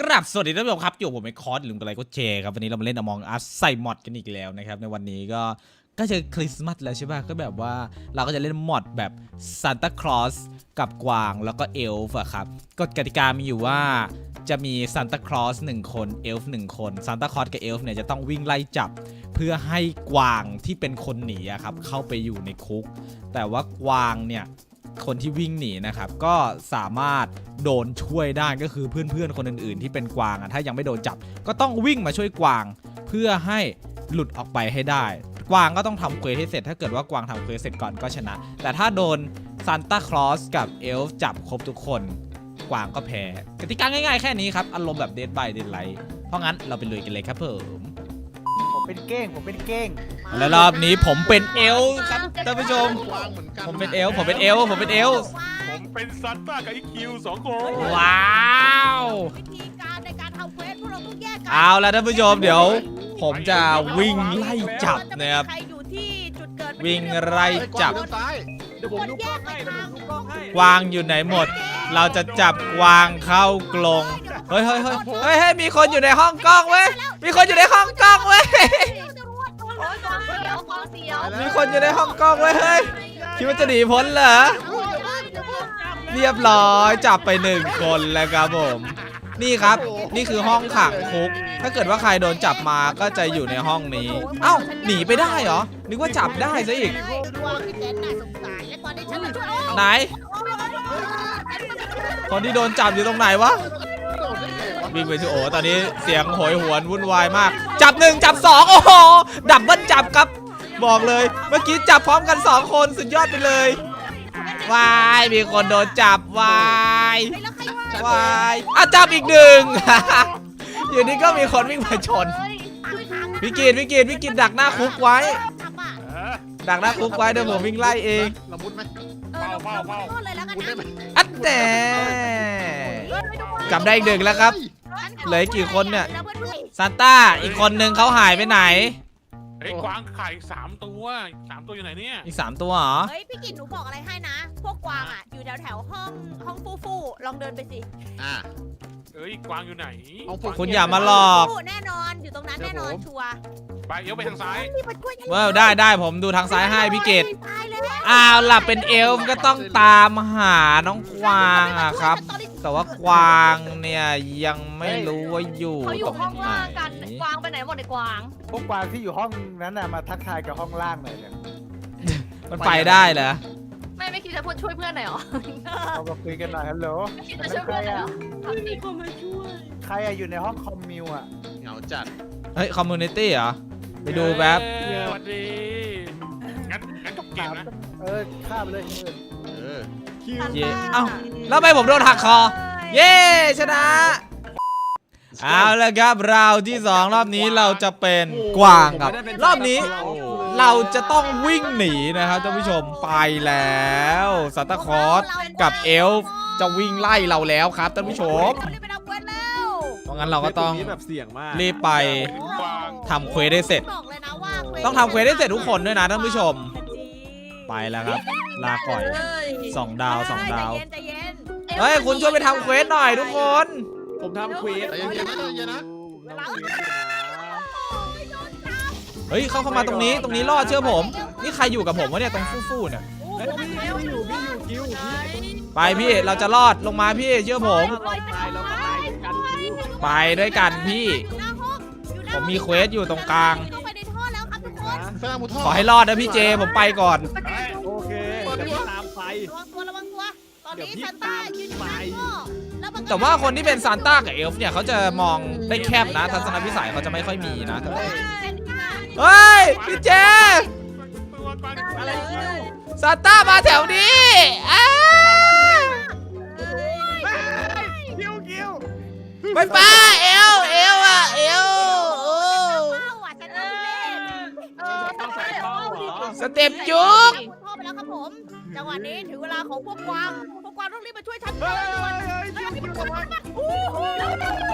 กราบสวัสดีท่านผู้ชมครับ อยู่ผมไอคอร์สลืมกดไลค์กดแชร์ครับ วันนี้เรามาเล่นอมองอัสใส่มอดกันอีกแล้วนะครับ ในวันนี้ก็ก็จะคริสต์มาสแล้วใช่ป่ะ ก็แบบว่าเราก็จะเล่นมอดแบบซานตาคลอสกับกวางแล้วก็เอลฟ์ครับกฎกติกามีอยู่ว่าจะมีซานตาคลอสหนึ่งคนเอลฟ์หนึ่งคนซานตาคลอสกับเอลฟ์เนี่ยจะต้องวิ่งไล่จับ เพื่อให้กวางที่เป็นคนหนีอะครับเข้าไปอยู่ในคุก แต่ว่ากวางเนี่ย คนที่วิ่งหนีนะครับก็สามารถโดนช่วยได้ก็คือเพื่อนๆคนอื่นๆ ที่เป็นกวางถ้ายังไม่โดนจับ ก็ต้องวิ่งมาช่วยกวาง เพื่อให้หลุดออกไปให้ได้ กวางก็ต้องทำเควสให้เสร็จ ถ้าเกิดว่ากวางทำเควสเสร็จก่อนก็ชนะ แต่ถ้าโดนซานตาคลอสกับเอลฟ์จับครบทุกคน กวางก็แพ้กติกาง่ายๆแค่นี้ครับอารมณ์แบบเดดบายเดดไลท์เพราะงั้นเราไปลุยกันเลยครับผม ผมเป็นเก้ง ผมเป็นเก้ง และรอบนี้ผมเป็นเอลฟ์ครับท่านผู้ชมผมเป็นเอลฟ์ผมเป็นเอลฟ์ผมเป็นเอลฟ์ผมเป็นซันต้ากับอีคิวสองคนว้าววิธีการในการทำเควสพวกเราต้องแยกกัเอาละท่านผู้ชมเดี๋ยว ผมจะวิ่งไล่จับนะครับ ใครอยู่ที่จุดเกิดวิ่งไล่จับซ้าย เดี๋ยวผมดูกล้องให้เดี๋ยวผมดูกล้องให้กวางอยู่ไหนหมด เราจะจับกวางเข้ากลงเฮ้ยเฮ้ยเฮ้ยเฮ้ยเฮ้ยมีคนอยู่ในห้องกล้องเว้ยมีคนอยู่ในห้องกล้องเว้ยโอ้ยกองเสียวกองเสียวมีคนอยู่ในห้องกล้องเว้ยเฮ้ยคิดว่าจะหนีพ้นเหรอ เรียบร้อยจับไปหนึ่งคนแล้วครับผม นี่ครับ นี่คือห้องขังคุก ถ้าเกิดว่าใครโดนจับมาก็จะอยู่ในห้องนี้ เอ้า หนีไปได้เหรอ นึกว่าจับได้ซะอีกกวางที่แสนน่าสงสารและตอนนี้ฉันมาช่วยไหน คนที่โดนจับอยู่ตรงไหนวะ วิ่งไปที่โอ้ตอนนี้เสียงโหยหวนวุ่นวายมาก จับหนึ่งจับสองโอ้โห ดับเบิลจับครับ บอกเลย เมื่อกี้จับพร้อมกันสองคนสุดยอดไปเลย วายมีคนโดนจับวายแล้วใครวายอะจับอีกหนึ่ง อยู่นี่ก็มีคนวิ่งมาชน วิกิตวิกิตวิกิตดักหน้าคุกไว้ จับอะเออดักหน้าคุกไว้เดี๋ยวผมวิ่งไล่เองละมุดไหมเออเราเราโทษเลยแล้วกันมุดได้นะไหมอัดแหน่จับได้อีกหนึ่งแล้วครับ เหลือกี่คนเนี่ย ซานต้าอีกคนนึงเขาหายไปไหน เฮ้ยกวางไข่สามตัวสามตัวอยู่ไหนเนี่ยอีกสามตัวเหรอ เฮ้ยพี่กิตหนูบอกอะไรให้นะ พวกกวางอะอยู่แถวแถวๆห้องห้องฟูฟูๆลองเดินไปสิ อ่า เอ้ยกวางอยู่ไหนเอาผม คุณอย่ามาหลอกฟูๆแน่นอนอยู่ตรงนั้นแน่นอนชัวร์ไปเอี้ยวไปทางซ้ายนี่มันกล้วยเว้าได้ได้ผมดูทางซ้ายให้พี่เกดตายเลยอ้าวหลับเป็นเอลฟ์ก็ต้องตามหาน้องกวางอะครับ แต่ว่ากวางเนี่ยยังไม่รู้ว่าอยู่เขาอตยู่รงห้องไหนล่างกันกวางไปไหนหมดไอ้กวางพวกกวางที่อยู่ห้องนั้นน่ะมาทักทายกับห้องล่างหน่อยเนี่ยมันไปได้เหรอ ไม่ไม่คิดจะพูดช่วยเพื่อนหน่อยเหรอเอามาคุยกันหน่อยฮัลโหลไม่คิดจะช่วยเพื่อนหน่อยเหรอทำดิใครอะอยู่ในห้องคอมมิวอะเหงาจัดเฮ้ยคอมมูนิตี้เหรอ ไปดูแป๊บเอ้ยสวัสดีงั้นงั้นจบเกมนะเออข้ามไปเลยเออเออคิวเย่เอ้าแล้วทำไมผมโดนหักคอ เย้ชนะ เอาละครับเราวที่สองรอบนี้เราจะเป็นกวางครับ รอบนี้ เราจะต้องวิ่งหนีนะครับท่านผู้ชมไปแล้วซันตาคลอสกับเอลฟ์จะวิ่งไล่เราแล้วครับท่านผู้ชมรีบไปทำเควสแล้วเพราะงั้นเราก็ต้องแบบเสี่ยงมากรีบไปกวางทำเควสให้เสร็จ บอกเลยนะว่าควสต้องทำเควสให้เสร็จทุกคนด้วยนะท่านผู้ชม ไปแล้วครับ ลาก่อยสองดาวสองดาวใจเย็นใจเย็นเฮ้ยคุณช่วยไปทำเควสหน่อยทุกคน ผมทำเควส ใจเย็นๆนะใจเย็นๆนะ เวลา เฮ้ยเข้าเข้ามาตรงนี้ตรงนี้รอดเชื่อผม นี่ใครอยู่กับผมวะเนี่ยตรงฟู่ๆเนี่ยเฮ้ยพี่พี่อยู่พี่อยู่คิวพี่ไปพี่เราจะรอดลงมาพี่เชื่อผม เราตายเราก็ตายกันคิวไปด้วยกันพี่อยู่หน้าห้องอยู่หน้าผมมีเควสอยู่ตรงกลาง เข้าไปในท่อแล้วครับทุกคนสร้างมุท่อขอให้รอดนะพี่เจผมไปก่อน โอเคเดี๋ยวพี่ตามไประวังตัวระวังตัวตอนเดี๋ยวนี้พี่ซันต้ายืนอยู่หน้าท่อแล้วมันก็แต่ว่าคนที่เป็นซานต้ากับเอลฟ์เนี่ยเขาจะมองได้แคบนะทัศนวิสัยเขาจะไม่ค่อยมีนะเฮ้ย เฮ้ยพี่เจตัวกวางอะไรคิวซานต้ามาแถวนี้อ้าคิวคิวไปป้าเอลเอลอะเอลโอ้เป้าอะฉันเล่นเออต้องใส่ท่อเหรอสเต็ปจุกคุณพ่อไปแล้วครับผม จังหวะนี้ถึงเวลาของพวกกวางพวกกวางต้องรีบมาช่วยฉันด่วนย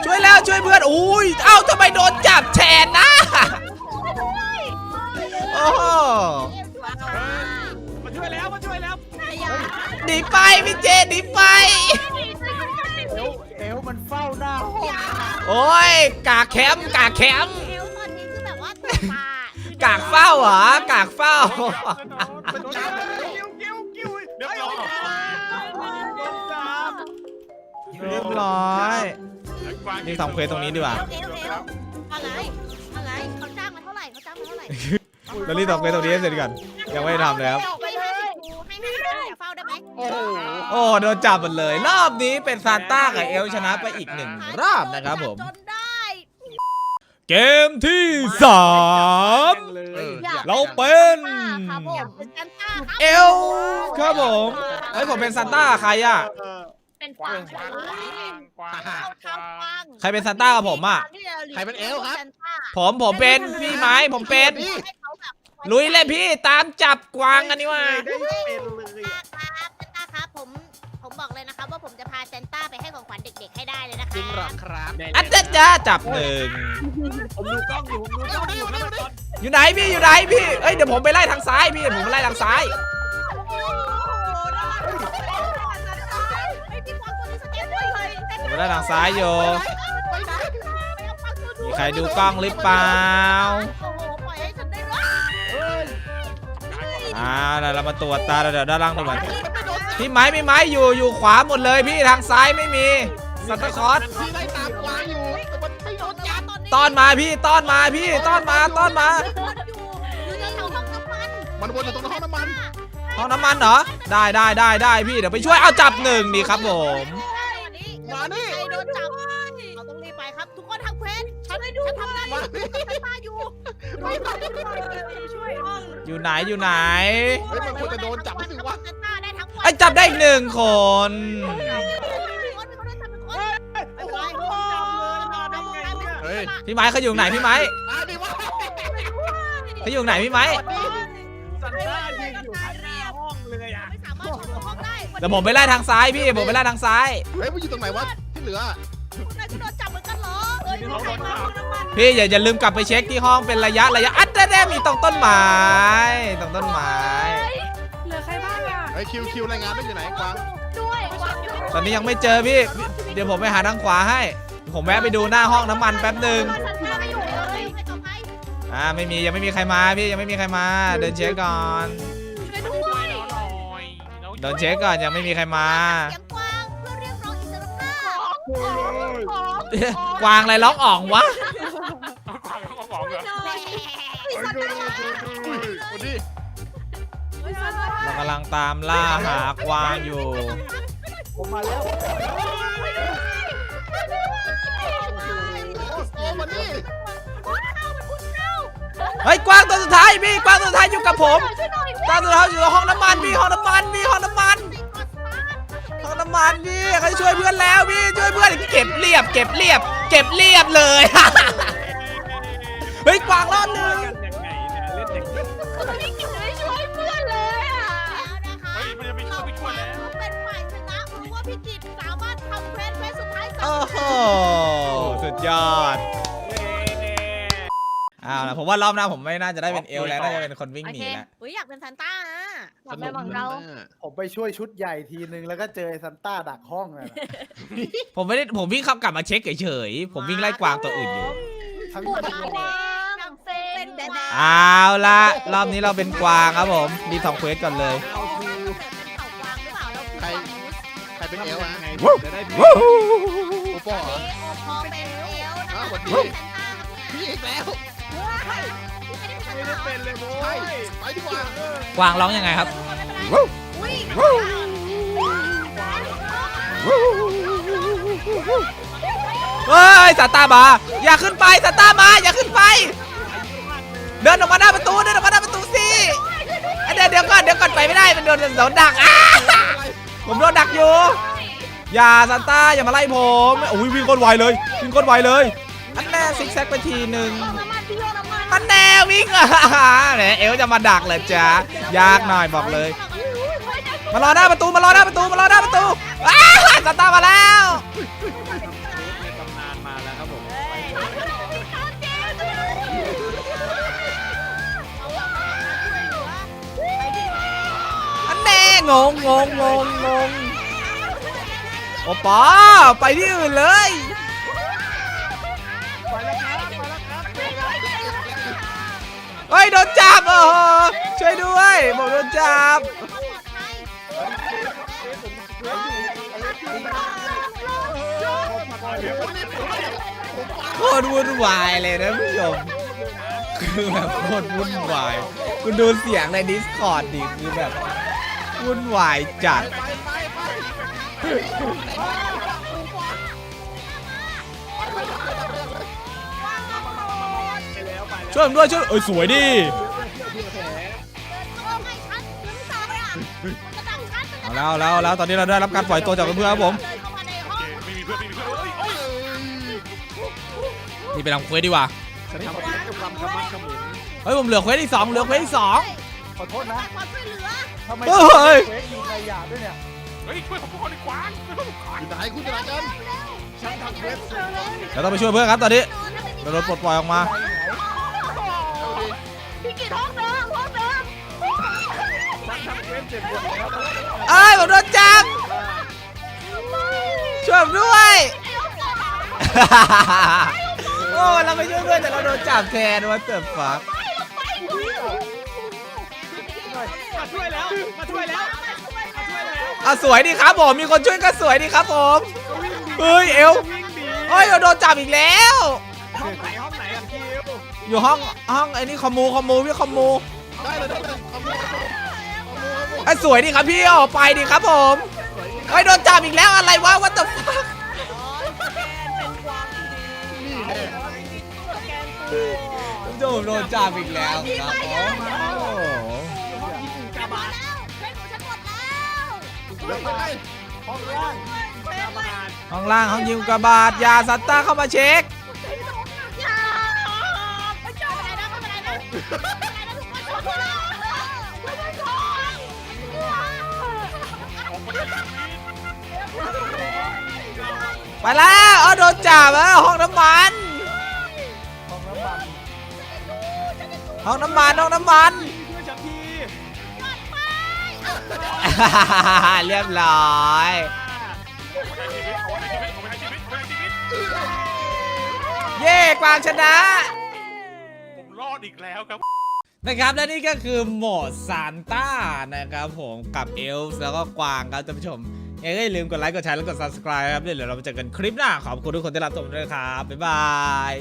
ช่วยแล้วช่วยเพื่อนอุ้ยเอ้าทำไมโดนจับแทนนะ พี่เจหนีไป เอวเอวมันเฝ้าหน้าห้องโอ้ยกากแคมป์กากแคมป์เอลตอนนี้คือแบบว่าตัวปลากากเฝ้าเหรอกากเฝ้า มันจับกิ้วกิ้วกิ้วเรียบร้อยเรียบร้อยกวางนี่ทำเควสตรงนี้ดีกว่า เอลเอลเอลอะไรอะไรเขาจ้างมาเท่าไหร่เขาจ้างมาเท่าไหร่เรารีบทำเควสตรงนี้ให้เสร็จก่อนยังไม่ได้ทำเลยครับไปห้าสิบดูให้ห้าสิบดูอย่าเฝ้าได้ไหมโอ้โหโอ้โดนจับหมดเลย รอบนี้เป็นซานต้ากับเอลชนะไปอีกหนึ่งรอบนะครับผม จนได้ เกมที่สามเราเป็นครับผม เป็นซันต้าครับเอลครับผมเฮ้ยผมเป็นซานต้าใครอะ เป็นกวาวางงกวางกวางเอาเท้ากวางใครเป็นซานต้ากับผมอะ ใครเป็นเอลครับซันต้าผมผมเป็นพี่ไม้ผมเป็นให้เขาแบบลุยเลยพี่ตามจับกวางกันนี่ว่าได้เป็นเลยซันต้าครับซันต้าครับผมผม บอกเลยนะครับว่าผมจะพาซันต้าไปให้ของขวัญเด็กๆให้ได้เลยนะคจริงเหรรัอบครับอัจจะจ้าจับหนึ่งผมดูกล้องอยู่ผมดูกล้องอยู่แล้วมันอยู่ไหนพี่อยู่ไหนพี่เอ้ยเดี๋ยวผมไปไล่ทางซ้ายพี่ผมไปไล่ทางซ้ายโอ้โหน่ารักจังเลยไอ้พี่กวางตัวนี้สเก็ตด้วยเลยผมไปไล่ทางซ้ายอยู่ไปไหนไปเอากวางตัวนู้นมีใครดูกล้องหรือเปล่าโอ้โหปล่อยให้ฉันได้รอดอ่าเดี๋ยวเรามาตรวจตาเดี๋ยวด้านล่างดูก่อน พี่ไม้พี่ไม้อยู่อยู่ขวาหมดเลยพี่ทางซ้ายไม่มีซันตาคลอสพี่ไล่ตามกวางอยู่แต่มันไม่โดนจับต้อนมาพี่ต้อนมาพี่ต้อนมาต้อนมาอยู่ในแถวห้องน้ำมันมันวนอยู่ตรงห้องน้ำมันห้องน้ำมันเหรอได้ได้ได้ได้พี่เดี๋ยวไปช่วยเอาจับหนึ่งดีครับผมมานี่ใครโดนจับเราต้องรีบไปครับทุกคนทำเควสฉันฉันทำหน้าที่ฉันมาอยู่ช่วยช่วยห้องอยู่ไหนอยู่ไหนเฮ้ยมันควรจะโดนจับไม่ถึงวะ อ้ยจับได้อีกหนึ่งคนเฮ้ยพี่ไม้เขาอยู่ไหนพี่ไม้ตายไปวะเขาอยู่ไหนพี่ไม้สันต้ายืนอยู่ข้างหน้าห้องเลยอะไม่สามารถเข้าห้องได้เดี๋ยวผมไปไล่ทางซ้ายพี่ผมไปไล่ทางซ้าย เฮ้ยมันอยู่ตรงไหนวะที่เหลือนายก็โดนจับเหมือนกันเหรอเอ้ยใครมาน้ำมันพี่อย่าอย่าลืมกลับไปเช็คที่ห้องเป็นระยะระยะอัดแน่ๆมีตรงต้นไม้ตรงต้นไม้เหลือใคร บ้างอะเฮ้ยคิวคิวรายงานไม่อยู่ไหนกวางด้วยกวางอยู่ตอนนี้ยังไม่เจอพี่ เดี๋ยวผมไปหาทางขวาให้ ผมแวะไปดูหน้าห้องน้ำมันแป๊บหนึ่งซันต้าไม่อยู่เลยไปต่อไปอ่าไม่มียังไม่มีใครมาพี่ยังไม่มีใครมา เดินเช็คก่อน ช่วยด้วยหน่อยเราเดินเช็คก่อนยังไม่มีใครมา เสียงกวางเพื่อเรียกร้องอิสรภาพกวางอะไรร้องอ่องวะำลังตามล่าหากวางอยู่ ผมมาแล้วโอ้มันนี่เฮ้ยกวางตัวสุดท้ายพี่กวางตัวสุดท้ายอยู่กับผมกวางตัวสุดท้ายอยู่ในห้องน้ำมันพี่ห้องน้ำมันพี่ห้องน้ำมันห้องน้ำมันพี่เขาจะช่วยเพื่อนแล้วพี่ช่วยเพื่อนเก็บเรียบ เก็บเรียบ เก็บเรียบเลยเฮ้ยกวางรอดหนึ่งกันยังไงเนี่ยเล่นอย่างนี้ไม่เก็บไม่ช่วย นะเพราะว่าพี่กิตสามารถทำเควสเควสสุดท้ายสำโอ้เร็จโหสุดยอดอ้าวนะผมว่ารอบหน้าผมไม่น่าจะได้เป็นเอลแล้วน่าจะเป็นคนวิ่งหนีแล้วอุ้ยอยากเป็นซันต้าอะกลับไปหวังเรา ผมไปช่วยชุดใหญ่ทีนึงแล้วก็เจอไอ้ซันต้าดักห้องน่ะ ผมไม่ได้ผมวิ่งขับกลับมาเช็คเฉยๆผมวิ่งไล่กวางตัวอื่นอยู่ทั้งปวดทีกวางอย่างเซ็เป็นงแดดเอาละรอบนี้เราเป็นกวางครับผมรีบทำเควสก่อนเลยเรา เป็นเอลฮะไงจะได้วู้โอปอเหรอเอโอพอเป็นเอลนะอ้าวคะสวัสดีเป็นซันต้าครับพี่อีกแล้วเฮ้ยพี่ไม่ได้เป็นซันไม่ต้าได้เป็นเลยโว้ใช่ยไปดีกว่ากวางร้องยังไงครับอุ้ยเฮ้ยสตาร์บาร์อย่าขึ้นไปสตาร์มาอย่าขึ้นไป เดินออกมาหน้าประตูเดินออกมาหน้าประตูสิอะเดี๋ยวเดี๋ยวก่อนเดี๋ยวก่อนไปไม่ได้มันโดนโดนดักอะ ผมโดนดักอยู่ อย่าซันต้าอย่ามาไล่ผมอุ้ยวิ่งก้นไวเลย วิ่งก้นไวเลย อันแน่ซิกแซกไปทีหนึ่งน้ำมันพี่โยน้ำมันอันแน่วิ่งอะแหมเอลจะมาดักเลยจ้ายากหน่อยบอกเลย มารอหน้าประตูมารอหน้าประตูมารอหน้าประตูอ้าซันต้ามาแล้ว งงงงงงงงโอปอไปที่อื่นเลยไปแล้วครับไปแล้วครับเฮ้ยโดนจับโอ้ช่วยด้วยผมโดนจับโคตรวุ่นวายเลยนะผู้ชมคือแบบโคตรวุ่นวาย คุณดูเสียงใน Discord ดิคือแบบ วุ่นวายจัด ช่วยผมด้วยช่วยเอ้ยสวยดิ เอาแล้วเอาแล้วเอาแล้วตอนนี้เราได้รับการปล่อยตัวจากเพื่อนๆครับผม ไม่มีเพื่อนไม่มีเพื่อนเอ้ยโอ้ยนี่ไปทำเควสดีกว่า ฉันทำอะไรกำลังกำลังกำลังเฮ้ยผมเหลือเควสอีกสองเหลือเควสอีกสองขอโทษนะความช่วยเหลือ ทำไมเฮ้ยเควสมีขยะด้วยเนี่ยเฮ้ยช่วยผมทุกคนในกวางช่วยผมก่อนอยู่ไหนคุณจะไหนกันฉันทำเควสเสร็จแล้วเราต้องไปช่วยเพื่อนครับตอนนี้เราโดนปลดปล่อยออกมาเอาดิพี่กินห้องเดิมห้องเดิมฉันทำเควสเสร็จหมดแล้วเอ้ยผมโดนจับช่วยผมด้วยโอ้เราไปช่วยเพื่อนแต่เราโดนจับแทนว่าเติบฟัก มาช่วยแล้วมาช่วยแล้วมาช่วยแล้วอะสวยดีครับผมมีคนช่วยก็สวยดีครับผมเฮ้ยเอววิ่งหนีเฮ้ยเราโดนจับอีกแล้ว ห้องไหนห้องไหนอะคิวอยู่ห้องห้องไอ้นี่คอมมูคอมมูพี่คอมมูได้เลยได้เลยเอามือเอามือเอามือเอามือไอ้ยสวยดีครับพี่ออกไปดีครับผมเฮ้ยโดนจับอีกแล้วอะไรวะวัตถุฟักนี่แน่โดนโดนจับอีกแล้วครับผม แล้วไปห้องล่างห้องล่างห้องยิงกระบาดยาซัตตาเข้ามาเช็คอย่าไม่เจออะไรนะไม่เป็นไรนะไปไรนะทุกคนชนกมาได้วไปแล้วเอาโดนจับแล้วห้องน้ำมันห้องน้ำมันห้องน้ำมันห้องน้ำมัน เรียบร้อยออกมาได้ชีวิตออกมาได้ชีวิตออกมาได้ชีวิตออกมาได้ชีวิตเย่กวางชนะ ผมรอดอีกแล้วครับ นะครับและนี่ก็คือโหมดซานต้านะครับผมกับเอลฟ์แล้วก็กวางครับท่านผู้ชมยังไงอย่าลืมกดไลค์กดแชร์แล้วกด subscribe ครับเดี๋ยวเราไปเจอกันคลิปหน้าขอบคุณทุกคนที่รับชมด้วยครับ บ๊ายบาย